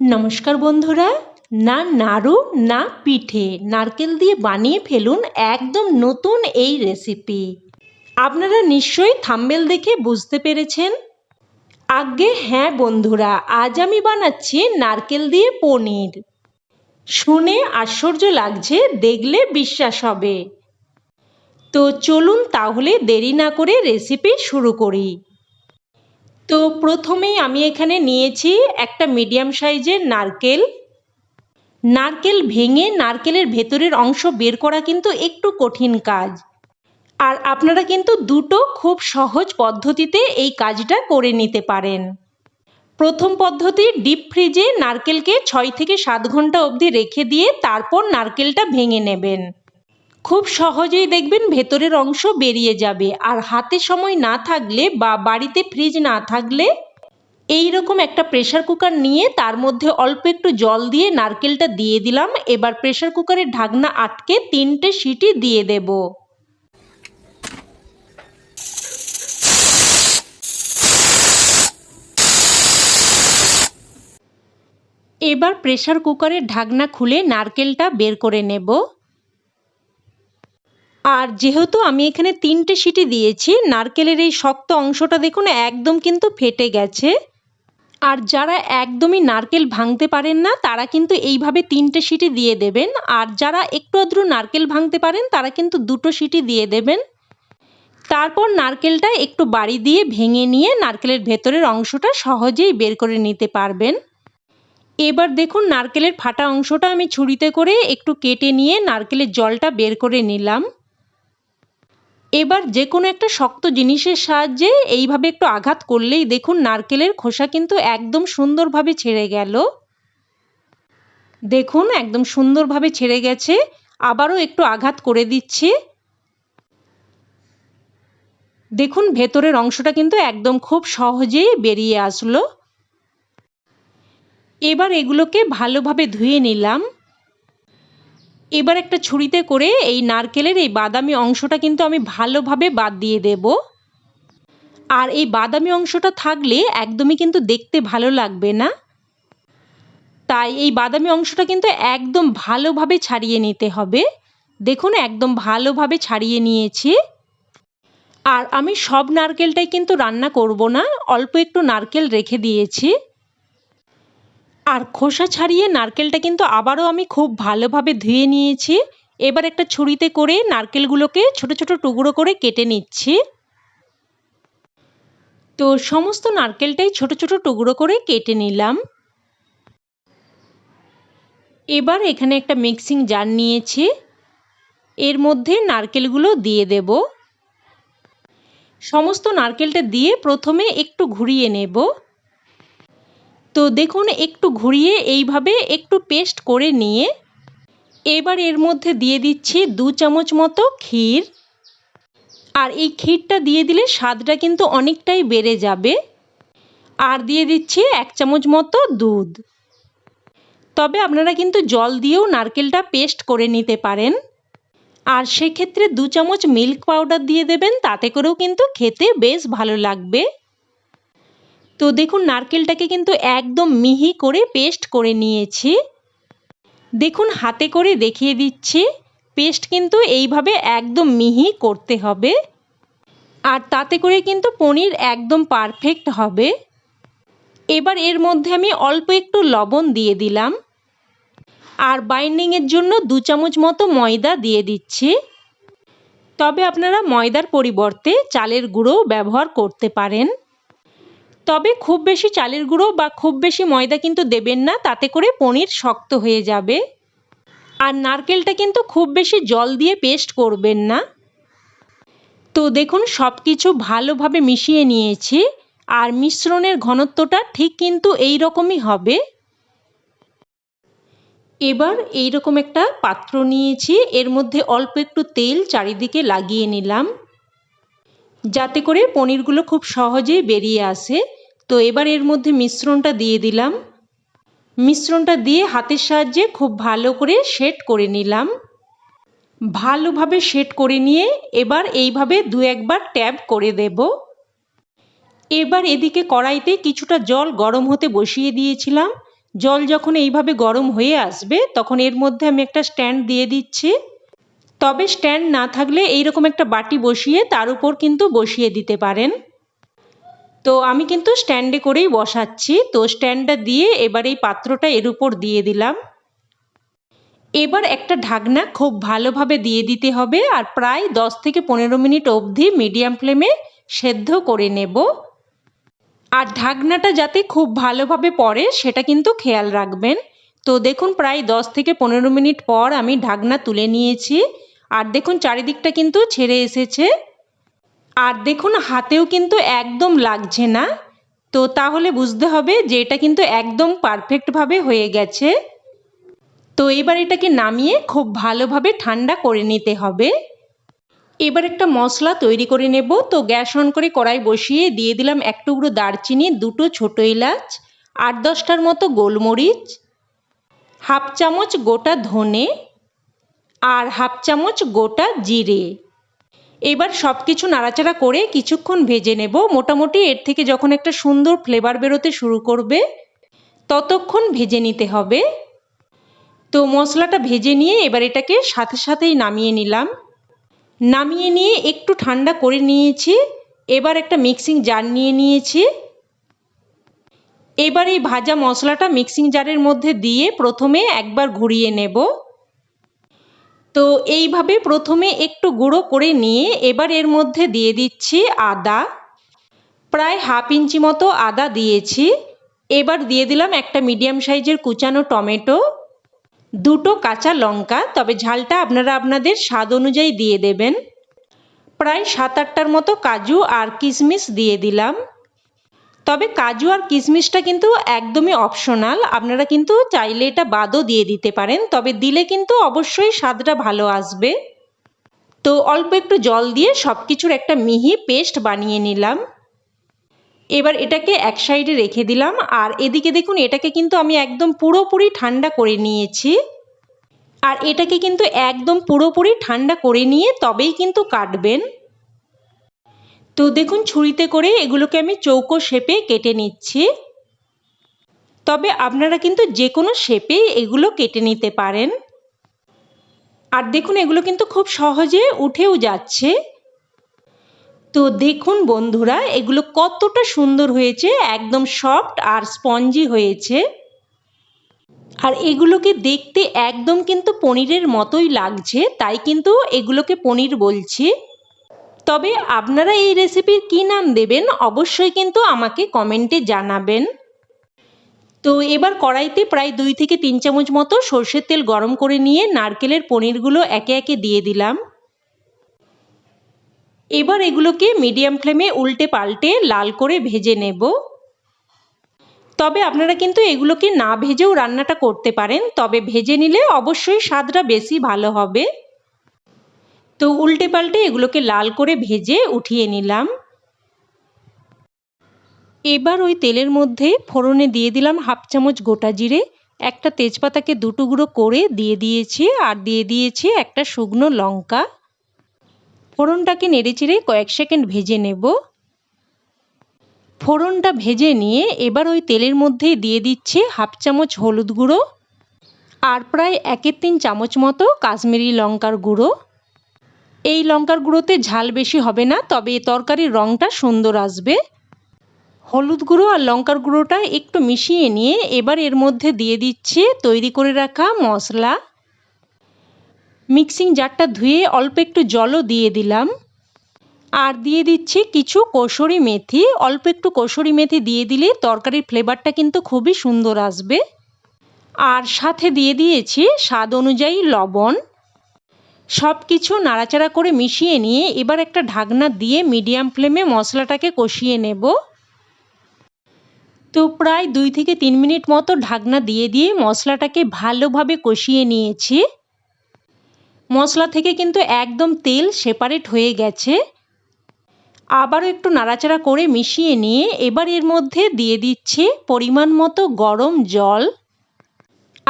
নমস্কার বন্ধুরা, না নাড়ু, না পিঠে, নারকেল দিয়ে বানিয়ে ফেলুন একদম নতুন এই রেসিপি আপনারা নিশ্চয়ই থাম্বেল দেখে বুঝতে পেরেছেন? আগে হ্যাঁ বন্ধুরা, আজ আমি বানাচ্ছি নারকেল দিয়ে পনির। শুনে আশ্চর্য লাগছে, দেখলে বিশ্বাস হবে। তো চলুন তাহলে দেরি না করে রেসিপি শুরু করি। তো প্রথমেই আমি এখানে নিয়েছি একটা মিডিয়াম সাইজের নারকেল। নারকেল ভেঙে নারকেলের ভেতরের অংশ বের করা কিন্তু একটু কঠিন কাজ। আর আপনারা কিন্তু দুটো খুব সহজ পদ্ধতিতে এই কাজটা করে নিতে পারেন। প্রথম পদ্ধতি, ডিপ ফ্রিজে নারকেলকে ছয় থেকে সাত ঘণ্টা অবধি রেখে দিয়ে তারপর নারকেলটা ভেঙে নেবেন। খুব সহজেই দেখবেন ভেতরের অংশ বেরিয়ে যাবে। আর হাতে সময় না থাকলে বা বাড়িতে ফ্রিজ না থাকলে এই রকম একটা প্রেশার কুকার নিয়ে তার মধ্যে অল্প একটু জল দিয়ে নারকেলটা দিয়ে দিলাম। এবার প্রেশার কুকারের ঢাকনা আটকে তিনটে সিটি দিয়ে দেব। এবার প্রেশার কুকারের ঢাকনা খুলে নারকেলটা বের করে নেব। আর যেহেতু আমি এখানে তিনটে সিটি দিয়েছি, নারকেলের এই শক্ত অংশটা দেখুন একদম কিন্তু ফেটে গেছে। আর যারা একদমই নারকেল ভাঙতে পারেন না, তারা কিন্তু এইভাবে তিনটে সিটি দিয়ে দেবেন। আর যারা একটু আধটু নারকেল ভাঙতে পারেন, তারা কিন্তু দুটো সিটি দিয়ে দেবেন। তারপর নারকেলটা একটু বাড়ি দিয়ে ভেঙে নিয়ে নারকেলের ভেতরের অংশটা সহজেই বের করে নিতে পারবেন। এবার দেখুন নারকেলের ফাটা অংশটা আমি ছুরিতে করে একটু কেটে নিয়ে নারকেলের জলটা বের করে নিলাম। এবার যে কোনো একটা শক্ত জিনিসের সাহায্যে এইভাবে একটু আঘাত করলেই দেখুন নারকেলের খোসা কিন্তু একদম সুন্দরভাবে ছেড়ে গেল। দেখুন একদম সুন্দরভাবে ছেড়ে গেছে, আবারও একটু আঘাত করে দিচ্ছি। দেখুন ভেতরের অংশটা কিন্তু একদম খুব সহজেই বেরিয়ে আসলো। এবার এগুলোকে ভালোভাবে ধুয়ে নিলাম। এবার একটা ছুরিতে করে এই নারকেলের এই বাদামি অংশটা কিন্তু আমি ভালোভাবে বাদ দিয়ে দেব। আর এই বাদামি অংশটা থাকলে একদমই কিন্তু দেখতে ভালো লাগবে না। তাই এই বাদামি অংশটা কিন্তু একদম ভালোভাবে ছাড়িয়ে নিতে হবে। দেখুন, একদম ভালোভাবে ছাড়িয়ে নিয়েছি। আর আমি সব নারকেলটাই কিন্তু রান্না করব না, অল্প একটু নারকেল রেখে দিয়েছি। আর খোসা ছাড়িয়ে নারকেলটা কিন্তু আবারও আমি খুব ভালোভাবে ধুয়ে নিয়েছি। এবার একটা ছুরিতে করে নারকেলগুলোকে ছোট ছোট টুকরো করে কেটে নিচ্ছি। তো সমস্ত নারকেলটাই ছোট ছোট টুকরো করে কেটে নিলাম। এবার এখানে একটা মিক্সিং জার নিয়েছি। এর মধ্যে নারকেলগুলো দিয়ে দেব। সমস্ত নারকেলটা দিয়ে প্রথমে একটু ঘুরিয়ে নেব। তো দেখুন, একটু ঘুরিয়ে এইভাবে একটু পেস্ট করে নিয়ে এবার এর মধ্যে দিয়ে দিচ্ছি দু চামচ মতো ক্ষীর। আর এই ক্ষীরটা দিয়ে দিলে স্বাদটা কিন্তু অনেকটাই বেড়ে যাবে। আর দিয়ে দিচ্ছি এক চামচ মতো দুধ। তবে আপনারা কিন্তু জল দিয়েও নারকেলটা পেস্ট করে নিতে পারেন। আর সেক্ষেত্রে দু চামচ মিল্ক পাউডার দিয়ে দেবেন, তাতে করেও কিন্তু খেতে বেশ ভালো লাগবে। তো দেখুন, নারকেলটাকে কিন্তু একদম মিহি করে পেস্ট করে নিয়েছি। দেখুন, হাতে করে দেখিয়ে দিচ্ছি। পেস্ট কিন্তু এইভাবে একদম মিহি করতে হবে। আর তাতে করে কিন্তু পনির একদম পারফেক্ট হবে। এবার এর মধ্যে আমি অল্প একটু লবণ দিয়ে দিলাম। আর বাইন্ডিংয়ের জন্য দু চামচ মতো ময়দা দিয়ে দিচ্ছি। তবে আপনারা ময়দার পরিবর্তে চালের গুঁড়ো ব্যবহার করতে পারেন। তবে খুব বেশি চালের গুঁড়ো বা খুব বেশি ময়দা কিন্তু দেবেন না, তাতে করে পনির শক্ত হয়ে যাবে। আর নারকেলটা কিন্তু খুব বেশি জল দিয়ে পেস্ট করবেন না। তো দেখুন সব কিছু ভালোভাবে মিশিয়ে নিয়েছি, আর মিশ্রণের ঘনত্বটা ঠিক কিন্তু এই রকমই হবে। এবার এই রকম একটা পাত্র নিয়েছি, এর মধ্যে অল্প একটু তেল চারিদিকে লাগিয়ে নিলাম। যাতে করে পনিরগুলো খুব সহজেই বেরিয়ে আসে। তো এবার এর মধ্যে মিশ্রণটা দিয়ে দিলাম। মিশ্রণটা দিয়ে হাতের সাহায্যে খুব ভালো করে সেট করে নিলাম। ভালোভাবে সেট করে নিয়ে এবার এইভাবে দু একবার ট্যাব করে দেব। এবার এদিকে কড়াইতে কিছুটা জল গরম হতে বসিয়ে দিয়েছিলাম। জল যখন এইভাবে গরম হয়ে আসবে, তখন এর মধ্যে আমি একটা স্ট্যান্ড দিয়ে দিচ্ছি। তবে স্ট্যান্ড না থাকলে এইরকম একটা বাটি বসিয়ে তার উপর কিন্তু বসিয়ে দিতে পারেন। তো আমি কিন্তু স্ট্যান্ডে করেই বসাচ্ছি। তো স্ট্যান্ডটা দিয়ে এবার এই পাত্রটা এর উপর দিয়ে দিলাম। এবার একটা ঢাকনা খুব ভালোভাবে দিয়ে দিতে হবে আর প্রায় দশ থেকে পনেরো মিনিট অবধি মিডিয়াম ফ্লেমে সেদ্ধ করে নেব। আর ঢাকনাটা যাতে খুব ভালোভাবে পড়ে সেটা কিন্তু খেয়াল রাখবেন। তো দেখুন প্রায় দশ থেকে পনেরো মিনিট পর আমি ঢাকনা তুলে নিয়েছি। আর দেখুন চারিদিকটা কিন্তু ছেড়ে এসেছে। আর দেখুন হাতেও কিন্তু একদম লাগছে না। তো তাহলে বুঝতে হবে যে এটা কিন্তু একদম পারফেক্টভাবে হয়ে গেছে। তো এবার এটাকে নামিয়ে খুব ভালোভাবে ঠান্ডা করে নিতে হবে। এবার একটা মশলা তৈরি করে নেব। তো গ্যাস অন করে কড়াই বসিয়ে দিয়ে দিলাম এক টুকরো দারচিনি, দুটো ছোটো এলাচ, আট দশটার মতো গোলমরিচ, হাফ চামচ গোটা ধনে আর হাফ চামচ গোটা জিরে। এবার সব কিছু নাড়াচাড়া করে কিছুক্ষণ ভেজে নেব। মোটামুটি এর থেকে যখন একটা সুন্দর ফ্লেভার বেরোতে শুরু করবে, ততক্ষণ ভেজে নিতে হবে। তো মশলাটা ভেজে নিয়ে এবার এটাকে সাথে সাথেই নামিয়ে নিলাম। নামিয়ে নিয়ে একটু ঠান্ডা করে নিয়েছি। এবার একটা মিক্সিং জার নিয়ে নিয়েছি। এবার এই ভাজা মশলাটা মিক্সিং জারের মধ্যে দিয়ে প্রথমে একবার ঘুরিয়ে নেব। তো এইভাবে প্রথমে একটু গুঁড়ো করে নিয়ে এবার এর মধ্যে দিয়ে দিচ্ছি আদা। প্রায় হাফ ইঞ্চি মতো আদা দিয়েছি। এবার দিয়ে দিলাম একটা মিডিয়াম সাইজের কুচানো টমেটো। দুটো কাঁচা লঙ্কা, তবে ঝালটা আপনারা আপনাদের স্বাদ অনুযায়ী দিয়ে দেবেন। প্রায় সাত আটটার মতো কাজু আর কিশমিশ দিয়ে দিলাম। তবে কাজু আর কিশমিশটা কিন্তু একদমই অপশনাল আপনারা কিন্তু চাইলে এটা বাদও দিয়ে দিতে পারেন, তবে দিলে কিন্তু অবশ্যই স্বাদটা ভালো আসবে। তো অল্প একটু জল দিয়ে সব কিছুর একটা মিহি পেস্ট বানিয়ে নিলাম। এবার এটাকে এক সাইডে রেখে দিলাম, আর এদিকে দেখুন, এটাকে কিন্তু আমি একদম পুরোপুরি ঠান্ডা করে নিয়েছি। আর এটাকে কিন্তু একদম পুরোপুরি ঠান্ডা করে নিয়ে তবেই কিন্তু কাটবেন। তো দেখুন, ছুরিতে করে এগুলোকে আমি চৌকো শেপে কেটে নিচ্ছি। তবে আপনারা কিন্তু যে কোনো শেপে এগুলো কেটে নিতে পারেন। আর দেখুন, এগুলো কিন্তু খুব সহজে উঠেও যাচ্ছে। তো দেখুন বন্ধুরা, এগুলো কতটা সুন্দর হয়েছে, একদম সফট আর স্পঞ্জি হয়েছে। আর এগুলোকে দেখতে একদম কিন্তু পনিরের মতোই লাগছে, তাই কিন্তু এগুলোকে পনির বলছি। তবে আপনারা এই রেসিপির কী নাম দেবেন অবশ্যই কিন্তু আমাকে কমেন্টে জানাবেন। তো এবার কড়াইতে প্রায় দুই থেকে তিন চামচ মতো সর্ষের তেল গরম করে নিয়ে নারকেলের পনিরগুলো একে একে দিয়ে দিলাম। এবার এগুলোকে মিডিয়াম ফ্লেমে উল্টে পাল্টে লাল করে ভেজে নেব। তবে আপনারা কিন্তু এগুলোকে না ভেজেও রান্নাটা করতে পারেন, তবে ভেজে নিলে অবশ্যই স্বাদটা বেশি ভালো হবে। তো উল্টে পাল্টে এগুলোকে লাল করে ভেজে উঠিয়ে নিলাম। এবার ওই তেলের মধ্যে ফোড়নে দিয়ে দিলাম হাফ চামচ গোটা জিরে, একটা তেজপাতাকে দুটুকরো করে দিয়ে দিয়েছি আর দিয়ে দিয়েছি একটা শুকনো লঙ্কা। ফোড়নটাকে নেড়েচেড়ে কয়েক সেকেন্ড ভেজে নেব। ফোড়নটা ভেজে নিয়ে এবার ওই তেলের মধ্যেই দিয়ে দিচ্ছি হাফ চামচ হলুদ গুঁড়ো আর প্রায় একের তিন চামচ মতো কাশ্মীরি লঙ্কার গুঁড়ো। এই লঙ্কার গুঁড়োতে ঝাল বেশি হবে না, তবে তরকারির রঙটা সুন্দর আসবে। হলুদ গুঁড়ো আর লঙ্কার গুঁড়োটা একটু মিশিয়ে নিয়ে এবার এর মধ্যে দিয়ে দিচ্ছে তৈরি করে রাখা মশলা। মিক্সিং জারটা ধুয়ে অল্প একটু জলও দিয়ে দিলাম। আর দিয়ে দিচ্ছি কিছু কসুরি মেথি। অল্প একটু কসুরি মেথি দিয়ে দিলে তরকারির ফ্লেভারটা কিন্তু খুবই সুন্দর আসবে। আর সাথে দিয়ে দিয়েছি স্বাদ অনুযায়ী লবণ। সব কিছু নাড়াচাড়া করে মিশিয়ে নিয়ে এবার একটা ঢাকনা দিয়ে মিডিয়াম ফ্লেমে মশলাটাকে কষিয়ে নেব। তো প্রায় দুই থেকে তিন মিনিট মতো ঢাকনা দিয়ে দিয়ে মশলাটাকে ভালোভাবে কষিয়ে নিয়েছি। মশলা থেকে কিন্তু একদম তেল সেপারেট হয়ে গেছে। আবারও একটু নাড়াচাড়া করে মিশিয়ে নিয়ে এবার এর মধ্যে দিয়ে দিচ্ছি পরিমাণ মতো গরম জল।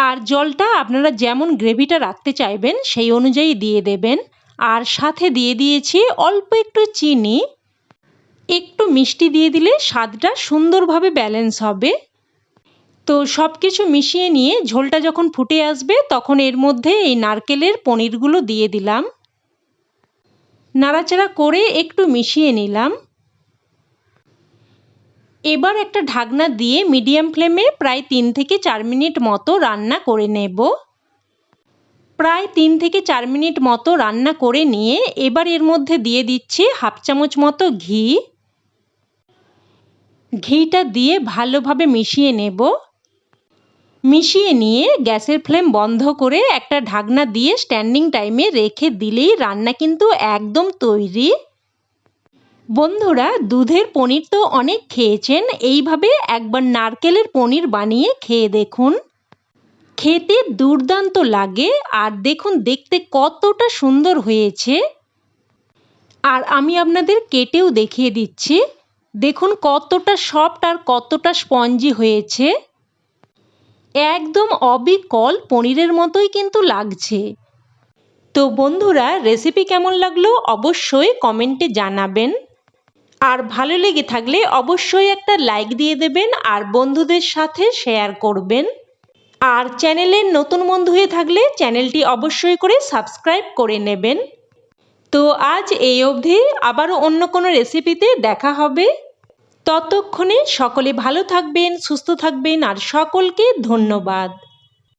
আর জলটা আপনারা যেমন গ্রেভিটা রাখতে চাইবেন, সেই অনুযায়ী দিয়ে দেবেন। আর সাথে দিয়ে দিয়েছি অল্প একটু চিনি। একটু মিষ্টি দিয়ে দিলে স্বাদটা সুন্দরভাবে ব্যালেন্স হবে। তো সব কিছু মিশিয়ে নিয়ে ঝোলটা যখন ফুটে আসবে, তখন এর মধ্যে এই নারকেলের পনিরগুলো দিয়ে দিলাম। নাড়াচাড়া করে একটু মিশিয়ে নিলাম। এবার একটা ঢাকনা দিয়ে মিডিয়াম ফ্লেমে প্রায় তিন থেকে চার মিনিট মতো রান্না করে নেব। প্রায় তিন থেকে চার মিনিট মতো রান্না করে নিয়ে এবার এর মধ্যে দিয়ে দিচ্ছি হাফ চামচ মতো ঘি। ঘিটা দিয়ে ভালোভাবে মিশিয়ে নেব। মিশিয়ে নিয়ে গ্যাসের ফ্লেম বন্ধ করে একটা ঢাকনা দিয়ে স্ট্যান্ডিং টাইমে রেখে দিলেই রান্না কিন্তু একদম তৈরি। বন্ধুরা, দুধের পনির তো অনেক খেয়েছেন, এইভাবে একবার নারকেলের পনির বানিয়ে খেয়ে দেখুন। খেতে দুর্দান্ত লাগে, আর দেখুন দেখতে কতটা সুন্দর হয়েছে। আর আমি আপনাদের কেটেও দেখিয়ে দিচ্ছি, দেখুন কতটা সফট আর কতটা স্পঞ্জি হয়েছে। একদম অবিকল পনিরের মতোই কিন্তু লাগছে। তো বন্ধুরা রেসিপি কেমন লাগল অবশ্যই কমেন্টে জানাবেন। আর ভালো লেগে থাকলে অবশ্যই একটা লাইক দিয়ে দেবেন আর বন্ধুদের সাথে শেয়ার করবেন। আর চ্যানেলের নতুন বন্ধু হয়ে থাকলে চ্যানেলটি অবশ্যই করে সাবস্ক্রাইব করে নেবেন। তো আজ এই অবধি, আবারও অন্য কোনো রেসিপিতে দেখা হবে। ততক্ষণে সকলে ভালো থাকবেন, সুস্থ থাকবেন আর সকলকে ধন্যবাদ।